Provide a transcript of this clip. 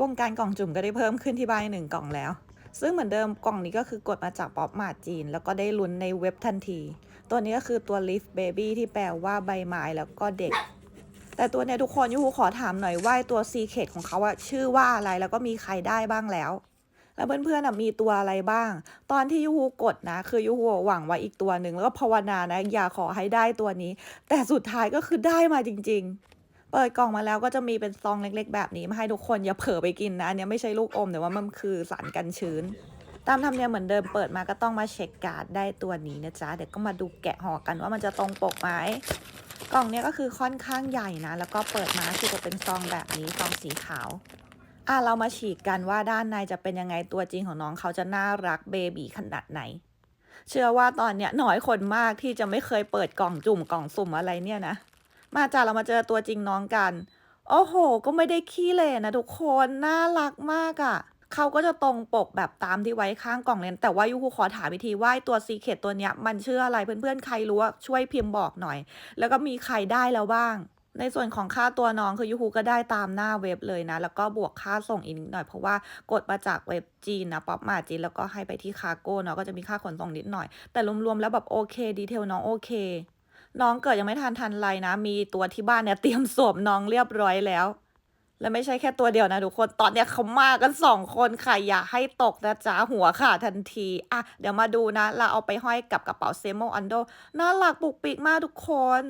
วงการกล่องจุ่มก็ได้เพิ่มขึ้นที่ใบหนึ่งกล่องแล้ว ซึ่งเหมือนเดิมกล่องนี้ก็คือกดมาจากป๊อปมาจีน แล้วก็ได้ลุ้นในเว็บทันที ตัวนี้ก็คือตัว Leaf Baby ที่แปลว่าใบไม้แล้วก็เด็ก แต่ตัวเนี้ยทุกคนยูฮูขอถามหน่อยว่าตัว Secret ของเขาอะชื่อว่าอะไรแล้วก็มีใครได้บ้างแล้วแล้วเพื่อนๆมีตัวอะไรบ้าง ตอนที่ยูฮูกดนะ คือยูฮูหวังไว้อีกตัวหนึ่งแล้วก็ภาวนานะ อย่าขอให้ได้ตัวนี้ แต่สุดท้ายก็คือได้มาจริง ๆ เปิดกล่องมาแล้วก็จะมีเป็นซองเล็ก ๆ แบบนี้มาให้ทุกคนอย่าเผลอไปกินนะอันนี้ไม่ใช่ลูกอมแต่ว่ามันคือสารกันชื้น ตามธรรมเนียมเหมือนเดิมเปิดมาก็ต้องมาเช็คการ์ดได้ตัวนี้นะจ๊ะเดี๋ยวก็มาดูแกะห่อกันว่ามันจะตรงปกไหมกล่องเนี้ยก็คือค่อนข้างใหญ่นะ แล้วก็เปิดมาคือจะเป็นซองแบบนี้ซองสีขาวอะเรามาฉีกกันว่าด้านในจะเป็นยังไงตัวจริงของน้องเขาจะน่ารักเบบีขนาดไหน เชื่อว่าตอนเนี้ยน้อยคนมากที่จะไม่เคยเปิดกล่องจุ่มกล่องสุ่มอะไรเนี่ยนะ มาจ้าเรามาเจอตัวจริงน้องกัน โอ้โห ก็ไม่ได้ขี้เหร่นะทุกคน น่ารักมากอะ่ะเขาก็จะตรงปกแบบตามที่ไว้ข้างกล่องเลยแต่ว่ายูคูขอถามวิธีว่าไอ้ตัวซีเคตตัวเนี้ยมันชื่ออะไรเพื่อนๆ ใครรู้ช่วยพิมพ์บอกหน่อย แล้วก็มีใครได้แล้วบ้าง ในส่วนของค่าตัวน้องคือยูคูก็ได้ตามหน้าเว็บเลยนะ แล้วก็บวกค่าส่งอีกนิดหน่อยเพราะว่ากดมาจากเว็บจีนนะป๊อปมาจีนแล้วก็ให้ไปที่คาโก้เนาะก็จะมีค่าขนส่งนิดหน่อย แต่รวมๆแล้วแบบโอเคดีเทลน้องโอเค น้องเกิดยังไม่ทันทันไรนะ มีตัวที่บ้านเนี่ยเตรียมสวมน้องเรียบร้อยแล้ว และไม่ใช่แค่ตัวเดียวนะทุกคน ตอนเนี้ยเขามากันสองคนค่ะ อย่าให้ตกนะจ๊ะหัวขาดทันที อะ เดี๋ยวมาดูนะ เราเอาไปห้อยกับกระเป๋าเซโมอันโด น่ารักปุกปิกมากทุกคน